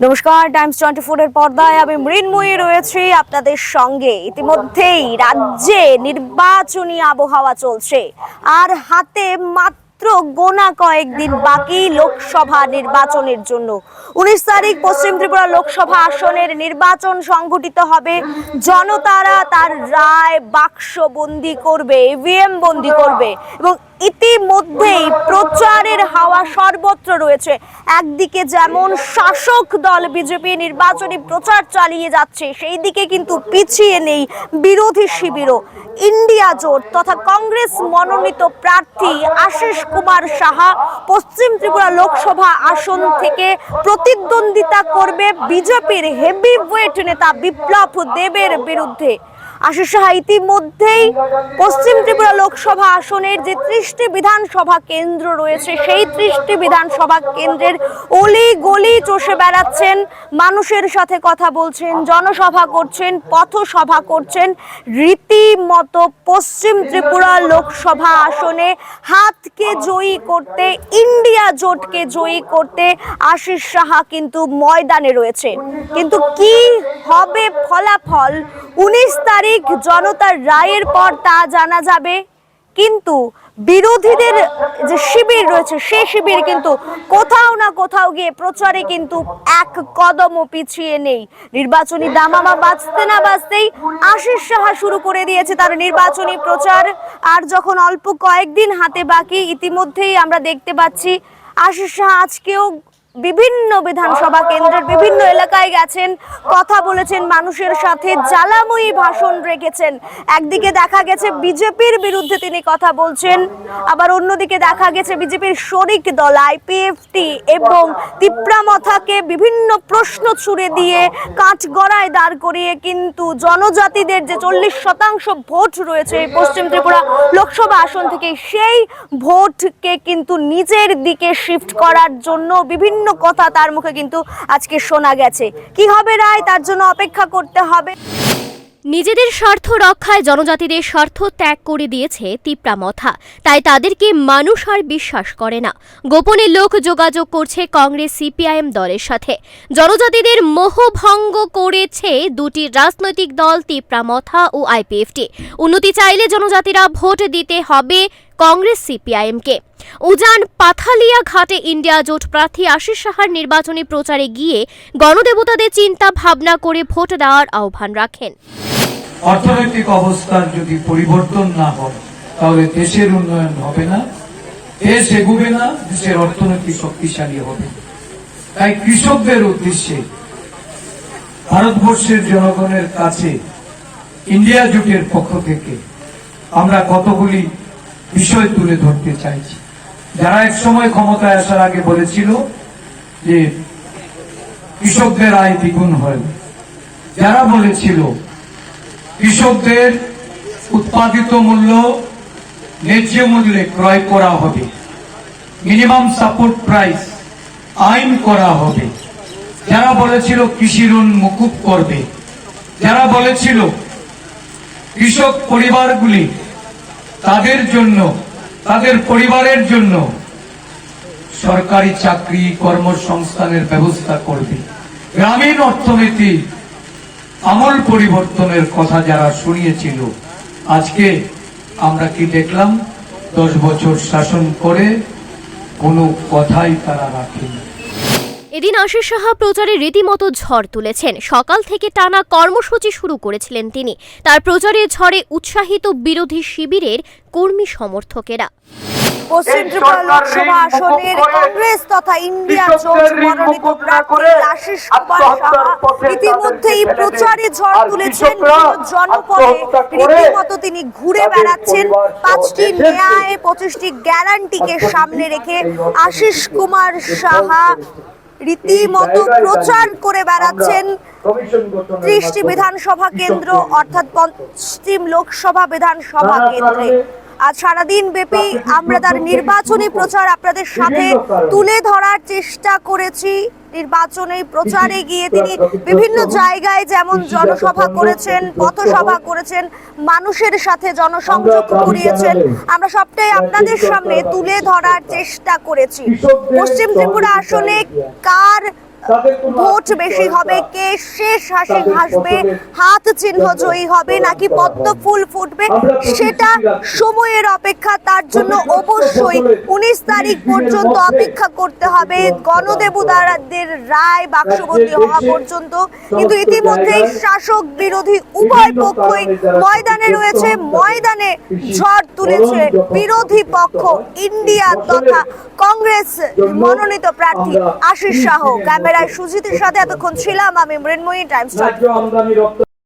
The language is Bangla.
নমস্কার টাইমস টোয়েন্টি এর পর্দায় আমি মৃন্ময়ী রয়েছি আপনাদের সঙ্গে। ইতিমধ্যেই রাজ্যে নির্বাচনী আবহাওয়া চলছে। আর হাতে মাত্র গোনা কয়েকদিন বাকি লোকসভা নির্বাচনের জন্য। উনিশ তারিখ পশ্চিম ত্রিপুরা লোকসভা আসনের নির্বাচন সংঘটিত হবে। জনতারা তার রায় বাক্স বন্দি করবে ইভিএম বন্দি করবে এবং ইতিমধ্যেই প্রচারের হাওয়া সর্বত্র রয়েছে। একদিকে যেমন শাসক দল বিজেপি নির্বাচনী প্রচার চালিয়ে যাচ্ছে, সেই দিকে কিন্তু পিছিয়ে নেই বিরোধী শিবিরও। ইন্ডিয়া জোট তথা কংগ্রেস মনোনীত প্রার্থী আশিস কুমার সাহা পশ্চিম ত্রিপুরা লোকসভা আসন থেকে প্রতিদ্বন্দ্বিতা করবে বিজেপির হেভি ওয়েট নেতা বিপ্লব দেবের বিরুদ্ধে। আশিস সাহা ইতিমধ্যেই পশ্চিম ত্রিপুরা লোকসভা আসনের যে ত্রিশটি বিধানসভা কেন্দ্র রয়েছে, সেই ত্রিশটি বিধানসভা কেন্দ্রের অলি গলি চষে বেড়াচ্ছেন, মানুষের সাথে কথা বলছেন, জনসভা করছেন, পথসভা করছেন। রীতিমতো পশ্চিম ত্রিপুরা লোকসভা আসনে হাতকে জয়ী করতে, ইন্ডিয়া জোটকে জয়ী করতে আশিস সাহা কিন্তু ময়দানে রয়েছে। কিন্তু কি হবে ফলাফল? উনিশ তারিখ জনতার রায়ের পর তা জানা যাবে। কিন্তু বিরোধীদের যে শিবির রয়েছে, সেই শিবির কিন্তু কোথাও না কোথাও গিয়ে প্রচারে কিন্তু এক কদমও পিছিয়ে নেই। নির্বাচনী দামামা বাঁচতে না বাঁচতেই আশিস সাহা শুরু করে দিয়েছে তার নির্বাচনী প্রচার। আর যখন অল্প কয়েকদিন হাতে বাকি, ইতিমধ্যেই আমরা দেখতে পাচ্ছি, আশিস সাহা আজকেও বিভিন্ন বিধানসভা কেন্দ্রের বিভিন্ন এলাকায় গেছেন, কথা বলেছেন, মানুষের সাথে জ্বালাময়ী ভাষণ রেখেছেন। একদিকে দেখা গেছে বিজেপির বিরুদ্ধে তিনি কথা বলছেন, আবার অন্যদিকে দেখা গেছে বিজেপির শরিক দল আইপিএফটি এবং তিপ্রামথাকে বিভিন্ন প্রশ্ন ছুড়ে দিয়ে কাঠ গড়ায় দাঁড় করিয়ে কিন্তু জনজাতিদের যে চল্লিশ শতাংশ ভোট রয়েছে এই পশ্চিম ত্রিপুরা লোকসভা আসন থেকে, সেই ভোটকে কিন্তু নিজের দিকে শিফট করার জন্য বিভিন্ন কথা তার মুখে কিন্তু আজকে শোনা গেছে। কি হবে রায়? তার জন্য অপেক্ষা করতে হবে। নিজেদের স্বার্থ রক্ষায় জনজাতিদের স্বার্থ ত্যাগ করে দিয়েছে তিপ্রামথা তাই তাদেরকে মানুষ আর বিশ্বাস করে না। গোপনে লোক যোগাযোগ করছে কংগ্রেস সিপিআইএম দলের সাথে। জনজাতিদের মোহভঙ্গ করেছে দুটি রাজনৈতিক দল, তিপ্রা মথা ও আইপিএফটি। উন্নতি চাইলে জনজাতিরা ভোট দিতে হবে কংগ্রেস সিপিআইএমকে। উজান পাথালিয়া ঘাটে ইন্ডিয়া জোট প্রার্থী আশিস সাহার নির্বাচনী প্রচারে গিয়ে গণদেবতাদের চিন্তা ভাবনা করে ভোট দেওয়ার আহ্বান রাখেন। অর্থনৈতিক অবস্থার যদি পরিবর্তন না হয়, তাহলে দেশের উন্নয়ন হবে না, দেশ এগুবে না, দেশের অর্থনীতি শক্তিশালী হবে। তাই কৃষকদের উদ্দেশ্যে ভারতবর্ষের জনগণের কাছে ইন্ডিয়া জোটের পক্ষ থেকে আমরা কতগুলি বিষয় তুলে ধরতে চাইছি। যারা একসময় ক্ষমতায় আসার আগে বলেছিল যে কৃষকদের আয় দ্বিগুণ হয়, যারা বলেছিল কৃষকদের উৎপাদিত মূল্য ন্যায্য মূল্যে ক্রয় করা হবে, মিনিমাম সাপোর্ট প্রাইস আইন করা হবে। যারা বলেছিল কৃষি ঋণ মুকুব করবে, যারা বলেছিল কৃষক পরিবারগুলি তাদের জন্য, তাদের পরিবারের জন্য সরকারি চাকরি কর্মসংস্থানের ব্যবস্থা করবে। গ্রামীণ অর্থনীতি আমূল পরিবর্তনের কথা যারা শুনিয়েছিল, আজকে আমরা কি দেখলাম? দশ বছর শাসন করে কোনো কথাই তারা রাখেনি। এদিন আশিস সাহা প্রচারে রীতিমতো ঝড় তুলেছেন। সকাল থেকে টানা কর্মসূচি শুরু করেছিলেন তিনি। তার প্রচারে ঝড়ে উৎসাহিত বিরোধী শিবিরের কর্মী সমর্থকেরা। পশ্চিম ত্রিপুরা লোকসভা আসনের কংগ্রেস তথা ইন্ডিয়া জোট মনোনীত প্রার্থী আশিস কুমার সাহা ইতিমধ্যেই প্রচারে ঝড় তুলেছেন জনপদে। রীতিমতো তিনি ঘুরে বেড়াচ্ছেন। পাঁচটি ন্যায় পঁচিশটি গ্যারান্টিকে সামনে রেখে আশিস কুমার সাহা রীতিমতো প্রচার করে বেড়াচ্ছেন ত্রিশটি বিধানসভা কেন্দ্র অর্থাৎ পশ্চিম লোকসভা বিধানসভা কেন্দ্রে। আজ সারাদিন ব্যাপী আমরা তার নির্বাচনী প্রচার আপনাদের সাথে তুলে ধরার চেষ্টা করেছি। নির্বাচনী প্রচারে গিয়ে তিনি বিভিন্ন জায়গায় যেমন জনসভা করেছেন পথসভা করেছেন মানুষের সাথে জনসংযোগ করিয়েছেন। আমরা সবটাই আপনাদের সামনে তুলে ধরার চেষ্টা করেছি। পশ্চিম ত্রিপুরা আসনে কার ভোট বেশি হবে কে শেষ হাসি হাসবে হাত চিহ্ন জয়ী হবে নাকি পদ্ম ফুল ফুটবে সেটা সময়ের অপেক্ষা তার জন্য অবশ্যই উনিশ তারিখ পর্যন্ত অপেক্ষা করতে হবে গণদেবতাদের রায় বাক্সবন্দী হওয়া পর্যন্ত। কিন্তু ইতিমধ্যেই শাসক বিরোধী উভয় পক্ষই ময়দানে রয়েছে ময়দানে ঝড় তুলেছে বিরোধী পক্ষ ইন্ডিয়া তথা কংগ্রেস মনোনীত প্রার্থী আশিস শাহ। ক্যামেরায় সুজিতের সাথে এতক্ষণ ছিলাম আমি মৃন্ময়ী টাইমস